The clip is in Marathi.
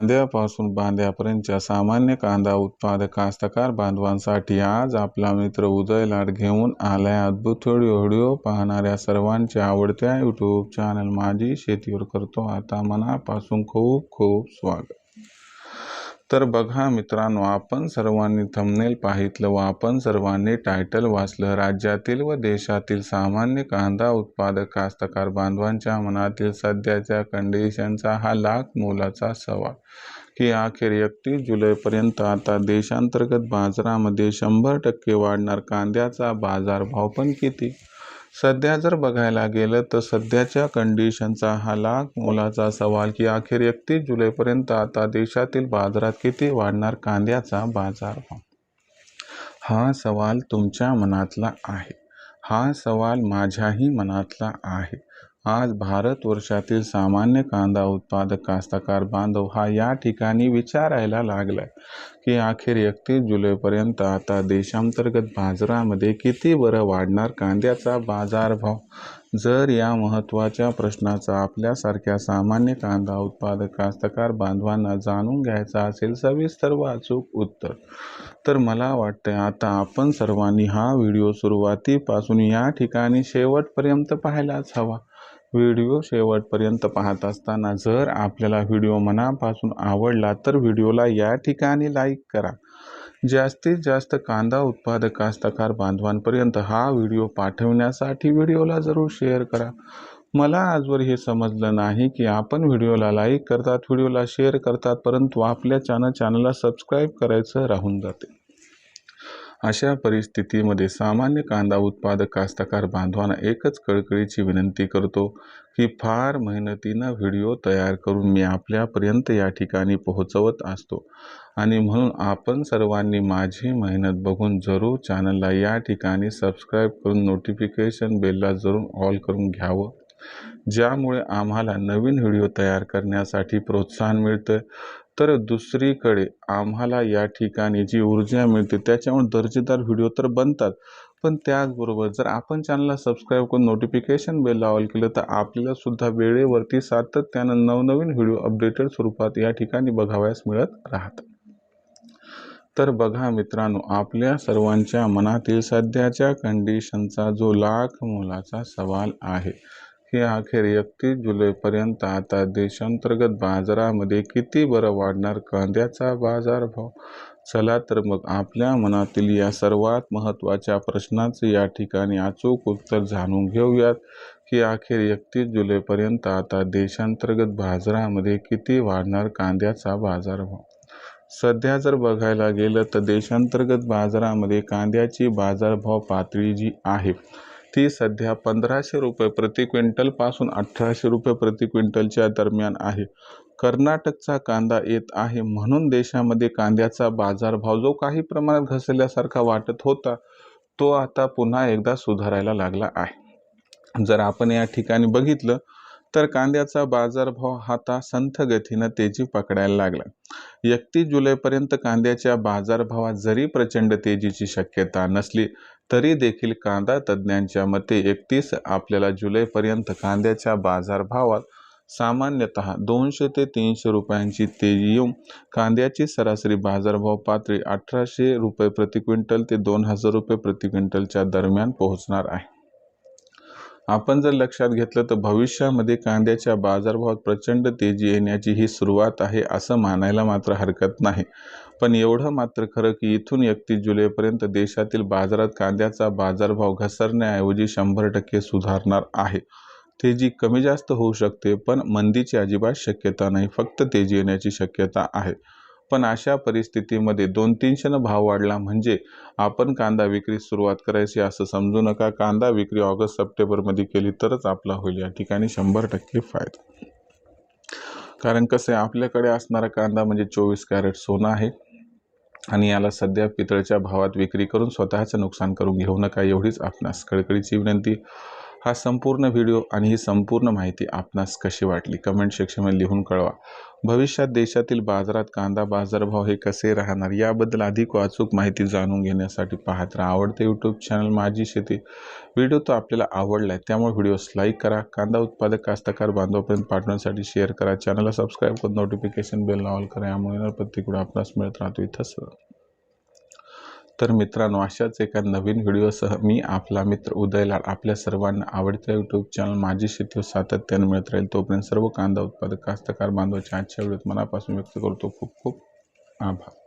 कांद्यापासून बांध्यापर्यंतच्या सामान्य कांदा उत्पादक कास्तकार बांधवांसाठी आज आपला मित्र उदय लाड घेऊन आलाय अद्भुत व्हिडिओ. व्हिडिओ पाहणाऱ्या सर्वांच्या आवडत्या यूट्यूब चॅनल माझी शेतीवर करतो. आता मनापासून खूप खूप स्वागत. तर बघा मित्रांनो आपण सर्वांनी थंबनेल पाहितलं व आपण सर्वांनी टायटल वाचलं. राज्यातील व देशातील सामान्य कांदा उत्पादक कास्तकार बांधवांच्या मनातील सध्याच्या कंडिशनचा हा लाख मोलाचा सवाल. की अखेर एकतीस जुलैपर्यंत आता देशांतर्गत बाजारामध्ये शंभर टक्के वाढणार कांद्याचा बाजारभाव पण किती? सध्या जर बघायला गेलं तर सध्याच्या कंडिशनचा हा लाख मोलाचा सवाल की अखेर एकतीस जुलैपर्यंत आता देशातील बाजारात किती वाढणार कांद्याचा बाजारभाव हा सवाल तुमच्या मनातला आहे. हा सवाल माझ्याही मनातला आहे. आज भारतवर्षातील सामान्य कांदा उत्पादक कास्तकार बांधव हा या ठिकाणी विचारायला लागलाय की अखेर एकतीस जुलैपर्यंत आता देशांतर्गत बाजारामध्ये किती बरं वाढणार कांद्याचा बाजारभाव? जर या महत्त्वाच्या प्रश्नाचा आपल्यासारख्या सामान्य कांदा उत्पादक कास्तकार बांधवांना जाणून घ्यायचा असेल सविस्तर व अचूक उत्तर. तर मला वाटतं आता आपण सर्वांनी हा व्हिडिओ सुरुवातीपासून या ठिकाणी शेवटपर्यंत पाहायलाच हवा. व्हिडिओ शेवटपर्यंत पाहत असताना जर आपल्याला व्हिडिओ मनापासून आवडला तर व्हिडिओला या ठिकाणी लाईक करा. जास्तीत जास्त कांदा उत्पादक कास्तकार बांधवांपर्यंत हा व्हिडिओ पाठवण्यासाठी व्हिडिओला जरूर शेअर करा. मला आजवर हे समजलं नाही की आपण व्हिडिओला लाईक करतात व्हिडिओला शेअर करतात परंतु आपल्या चॅनल चॅनलला सबस्क्राईब करायचं राहून जाते. अशा परिस्थितीमध्ये सामान्य कांदा उत्पादक कास्तकार बांधवांना एकच कळकळीची विनंती करतो की फार मेहनतीनं व्हिडिओ तयार करून मी आपल्यापर्यंत या ठिकाणी पोहोचवत असतो. आणि म्हणून आपण सर्वांनी माझी मेहनत बघून जरूर चॅनलला या ठिकाणी सबस्क्राईब करून नोटिफिकेशन बेलला जरूर ऑल करून घ्यावं. ज्यामुळे आम्हाला नवीन व्हिडिओ तयार करण्यासाठी प्रोत्साहन मिळतं. तर दुसरीकडे आम्हाला या ठिकाणी जी ऊर्जा मिळते त्याच्यामुळे दर्जेदार व्हिडिओ तर बनतात. पण त्याचबरोबर जर आपण चॅनलला सबस्क्राईब करून नोटिफिकेशन बेल ऑल केलं तर आपल्यालासुद्धा वेळेवरती सातत्यानं नवनवीन व्हिडिओ अपडेटेड स्वरूपात या ठिकाणी बघावयास मिळत राहतात तर बघा मित्रांनो आपल्या सर्वांच्या मनातील सध्याच्या कंडिशनचा जो लाख मोलाचा सवाल आहे की अखेर एकतीस जुलैपर्यंत आता देशांतर्गत बाजारामध्ये किती बरं वाढणार कांद्याचा बाजारभाव? चला तर मग आपल्या मनातील या सर्वात महत्त्वाच्या प्रश्नाचं या ठिकाणी अचूक उत्तर जाणून घेऊयात की अखेर एकतीस जुलैपर्यंत आता देशांतर्गत बाजारामध्ये किती वाढणार कांद्याचा बाजारभाव? सध्या जर बघायला गेलं तर देशांतर्गत बाजारामध्ये कांद्याची बाजारभाव पातळी जी आहे ती सध्या पंधराशे रुपये प्रति क्विंटलपासून अठराशे रुपये प्रति क्विंटलच्या दरम्यान आहे. कर्नाटकचा कांदा येत आहे म्हणून देशामध्ये कांद्याचा बाजारभाव जो काही प्रमाणात घसरल्यासारखा वाटत होता तो आता पुन्हा एकदा सुधारायला लागला आहे. जर आपण या ठिकाणी बघितलं तर कांद्याचा बाजारभाव आता संथ गतीनं तेजी पकडायला लागला. एकतीस जुलैपर्यंत कांद्याच्या बाजारभावात जरी प्रचंड तेजीची शक्यता नसली तरी देखील कांदा तज्ज्ञांच्या मते एकतीस आपल्याला जुलैपर्यंत कांद्याच्या बाजारभावात सामान्यतः दोनशे ते तीनशे रुपयांची तेजी येऊन कांद्याची सरासरी बाजारभाव पातळी अठराशे रुपये प्रति क्विंटल ते दोन हजार रुपये प्रति क्विंटलच्या दरम्यान पोहोचणार आहे. आपण जर लक्षात घेतलं तर भविष्यामध्ये कांद्याच्या बाजारभावात प्रचंड तेजी येण्याची ही सुरुवात आहे असं मानायला मात्र हरकत नाही. पण एवढं मात्र खरं की इथून एकतीस जुलैपर्यंत देशातील बाजारात कांद्याचा बाजारभाव घसरण्याऐवजी शंभर टक्के सुधारणार आहे. तेजी कमी जास्त होऊ शकते पण मंदीची अजिबात शक्यता नाही फक्त तेजी येण्याची शक्यता आहे. पण अशा परिस्थितीमध्ये दोन तीनशेनं भाव वाढला म्हणजे आपण कांदा विक्री सुरुवात करायची असं समजू नका. कांदा विक्री ऑगस्ट सप्टेंबरमध्ये केली तरच आपला होईल. या ठिकाणी शंभर टक्के फायदा. कारण कसं आहे आपल्याकडे असणारा कांदा म्हणजे चोवीस कॅरेट सोनं आहे. आणि याला सध्या पितळच्या भावात विक्री करून स्वतःचं नुकसान करून घेऊ नका. एवढीच आपणास कळकळीची विनंती. हा संपूर्ण व्हिडिओ आणि ही संपूर्ण माहिती आपणास कशी वाटली? कमेंट सेक्शनमध्ये लिहून कळवा. भविष्यात देशातील बाजारात कांदा बाजारभाव हे कसे राहणार याबद्दल अधिक वाचूक माहिती जाणून घेण्यासाठी पाहत राहा. आवडते यूट्यूब चॅनल माझी शेती. व्हिडिओ तो आपल्याला आवडला आहे त्यामुळे व्हिडिओस लाईक करा. कांदा उत्पादक कास्तकार बांधवापर्यंत पाठवण्यासाठी शेअर करा. चॅनलला सबस्क्राईब करून नोटिफिकेशन बेल ऑल करा. यामुळे प्रत्येक व्हिडिओ आपणास मिळत राहतो इथंच तर मित्रांनो अशाच एका नवीन व्हिडिओसह मी आपला मित्र उदय लाड आपल्या सर्वांना आवडत्या यूट्यूब चॅनल माझी शेती सातत्याने मिळत राहील. तोपर्यंत सर्व कांदा उत्पादक कास्तकार बांधवाच्या आजच्या व्हिडिओत मनापासून व्यक्त करतो. खूप खूप आभार.